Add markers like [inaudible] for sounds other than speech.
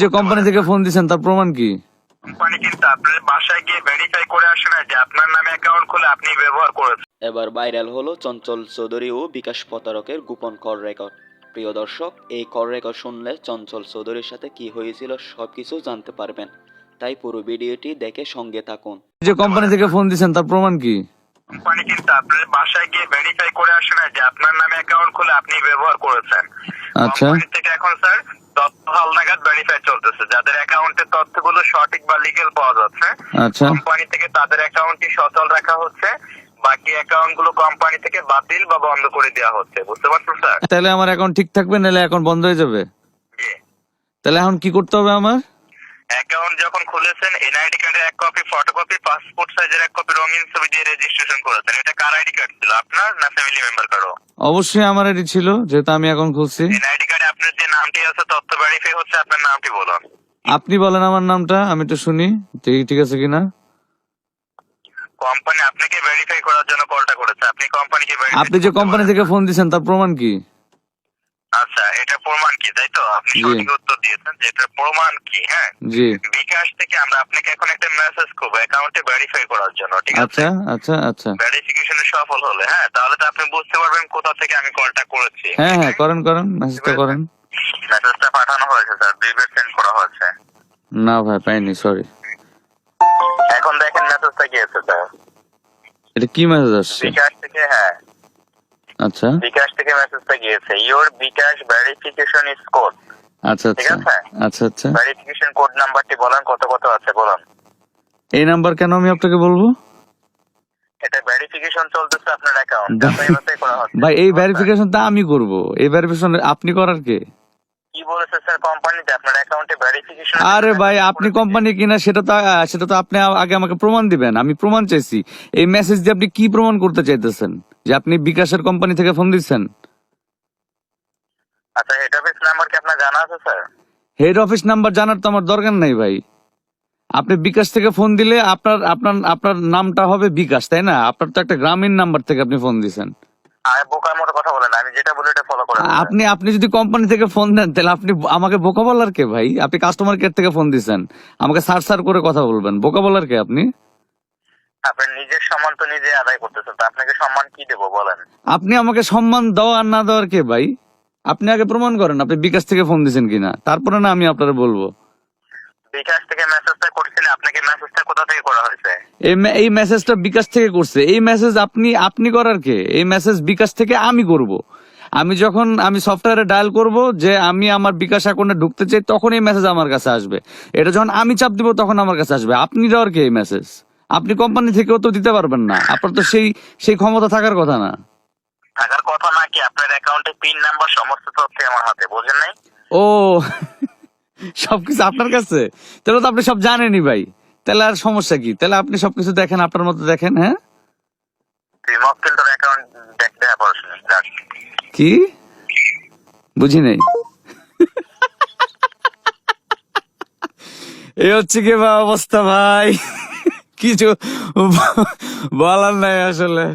যে কোম্পানি থেকে ফোন দিছেন তার প্রমাণ কি? কোম্পানি কিন্তু আপনার বাসায় গিয়ে ভেরিফাই করে আসে না যে আপনার নামে অ্যাকাউন্ট খুলে আপনি ব্যবহার করেছেন। এবার ভাইরাল হলো চঞ্চল চৌধুরী ও বিকাশ প্রতারকের গোপন কল রেকর্ড প্রিয় দর্শক এই কল রেকর্ড শুনলে চঞ্চল চৌধুরীর সাথে কি হয়েছিল সবকিছু জানতে পারবেন। তাই পুরো ভিডিওটি দেখে সঙ্গে থাকুন। যে কোম্পানি থেকে ফোন দিছেন তার প্রমাণ কি? কোম্পানি কিন্তু আপনার বাসায় গিয়ে ভেরিফাই করে আসে না যে আপনার নামে অ্যাকাউন্ট খুলে আপনি ব্যবহার করেছেন। আচ্ছা। কোম্পানি থেকে এখন স্যার তথ্য হালনাগাদ ভেরিফাই চলতেছে। যাদের অ্যাকাউন্টের তথ্যগুলো সঠিক বা লিগেল পাওয়া যাচ্ছে আচ্ছা। কোম্পানি থেকে তাদের অ্যাকাউন্টটি সচল রাখা হচ্ছে বাকি অ্যাকাউন্টগুলো কোম্পানি থেকে বাতিল বা বন্ধ করে দেওয়া হচ্ছে। বুঝতে পারছেন স্যার তাহলে আমার অ্যাকাউন্ট ঠিক থাকবে নাহলে অ্যাকাউন্ট বন্ধ হয়ে যাবে? তাহলে এখন কি করতে হবে আমার? অ্যাকাউন্ট যখন খুলেছেন এনআইডি কার্ডের এক কপি ফটোকপি পাসপোর্ট সাইজের এক কপি রঙিন ছবি দিয়ে রেজিস্ট্রেশন করেছেন। এটা কার আইডি কার্ড ছিল আপনার না ফ্যামিলি মেম্বার কারও? অবশ্যই আমার এটি ছিল যেহেতু আমি এখন খুলছি। এনআইডি নামটি আছে তথ্য ভেরিফাই হচ্ছে আপনার নামটি বলুন। আপনি বলেন আমার নামটা আমি একটু শুনি। ঠিক ঠিক আছে কিনা? কোম্পানি আপনাকে ভেরিফাই করার জন্য কলটা করেছে। আপনি কোম্পানিকে আপনি যে কোম্পানি থেকে ফোন দিছেন তার প্রমাণ কি? আচ্ছা এটা প্রমাণ কি তাই তো? আপনি সঠিক উত্তর দিয়েছেন যে এটা প্রমাণ কি হ্যাঁ? জি। বিকাশ থেকে আমরা আপনাকে এখন একটা মেসেজ করব অ্যাকাউন্টে ভেরিফাই করার জন্য ঠিক আছে? আচ্ছা আচ্ছা আচ্ছা। ভেরিফিকেশনে সফল হলে হ্যাঁ? তাহলে তো আপনি বুঝতে পারবেন কোথা থেকে আমি কলটা করেছি। হ্যাঁ হ্যাঁ করেন করেন মেসেজটা করেন। মেসেজটা পাঠানো হয়েছে স্যার দুইবার সেন্ড করা হয়েছে। না ভাই পাইনি সরি এখন দেখেন মেসেজটা গিয়েছে স্যার এটা কি মেসেজ আসছে? বিকাশ থেকে হ্যাঁ। আচ্ছা। বিকাশ থেকে মেসেজটা গিয়েছে your bKash verification is code আচ্ছা ঠিক আচ্ছা। আছে? আচ্ছা আচ্ছা। ভেরিফিকেশন কোড নাম্বারটি বলেন কত কত আছে বলুন। এই নাম্বার কেন আমি আপনাকে বলব? এটা ভেরিফিকেশন চলতেছে আপনার অ্যাকাউন্ট ভাই এই ভেরিফিকেশন তা আমি করব। এই ভেরিফিকেশন আপনি করার কে? কি বলেছে স্যার কোম্পানিতে? আপনার অ্যাকাউন্টে ভেরিফিকেশন আরে ভাই আপনি কোম্পানি কিনা সেটা তো সেটা তো আপনি আগে আমাকে প্রমাণ দিবেন। আমি প্রমাণ চাইছি। এই মেসেজ দিয়ে আপনি কি প্রমাণ করতে চাইতেছেন? যে আপনি বিকাশের কোম্পানি থেকে ফোন দিচ্ছেন? আচ্ছা হেড অফিস নাম্বার কি আপনার জানা আছে স্যার? হেড অফিস নাম্বার জানার তো আমার দরকার নাই ভাই। আপনি বিকাশ থেকে ফোন দিলে আপনার আপনার আপনার নামটা হবে বিকাশ তাই না? আপনার তো একটা গ্রামীণ নাম্বার থেকে আপনি ফোন আর বোকার মতো কথা বলেন আমি যেটা বলি এটা ফলো করেন আপনি আপনি যদি কোম্পানি থেকে ফোন দেন তাহলে আপনি আমাকে বোকা বলার কে ভাই? আপনি কাস্টমার কেয়ার থেকে ফোন দিছেন। আমাকে সার সার করে কথা বলবেন। বোকা বলার কে আপনি? আপনি নিজের সম্মান তো নিজে আদায় করতেছেন তো আপনাকে সম্মান কি দেবো বলেন? আপনি আমাকে সম্মান দেওয়া আর না দেওয়ার কে ভাই? আপনি আগে প্রমাণ করেন আপনি বিকাশ থেকে ফোন দিয়েছেন কিনা? তারপরে না আমি আপনারা বলব। বিকাশ থেকে মেসেজটা করছিলেন মেসেজটা কোথা থেকে করা হয়েছে? এই মে- এই মেসেজটা বিকাশ থেকে করছে। এই মেসেজ আপনি আপনি করার কে? এই মেসেজ বিকাশ থেকে আমি করব। আমি যখন আমি সফটওয়্যারে ডায়াল করব যে আমি আমার বিকাশ অ্যাকাউন্টে ঢুকতে চাই তখন এই মেসেজ আমার কাছে আসবে। এটা যখন আমি চাপ দিব তখন আমার কাছে আসবে। আপনি দেওয়ার কে এই মেসেজ আপনি কোম্পানি থেকেও তো দিতে পারবেন না। আপনার তো সেই সেই ক্ষমতা থাকার কথা না। থাকার কথা না কি? আপনার অ্যাকাউন্টে পিন নাম্বার সমস্ত তথ্য আমার হাতে? বোঝেন নাই? ও [laughs] সবকিছু আপনার কাছে? তাহলে তো আপনি সব জানেনই ভাই। তাহলে আর সমস্যা কি? তাহলে আপনি সবকিছু দেখেন আপনার মতো দেখেন হ্যাঁ। কি? বুঝি নাই। এই হচ্ছে কি বা অবস্থা ভাই? কিছু বলার নাই আসলে।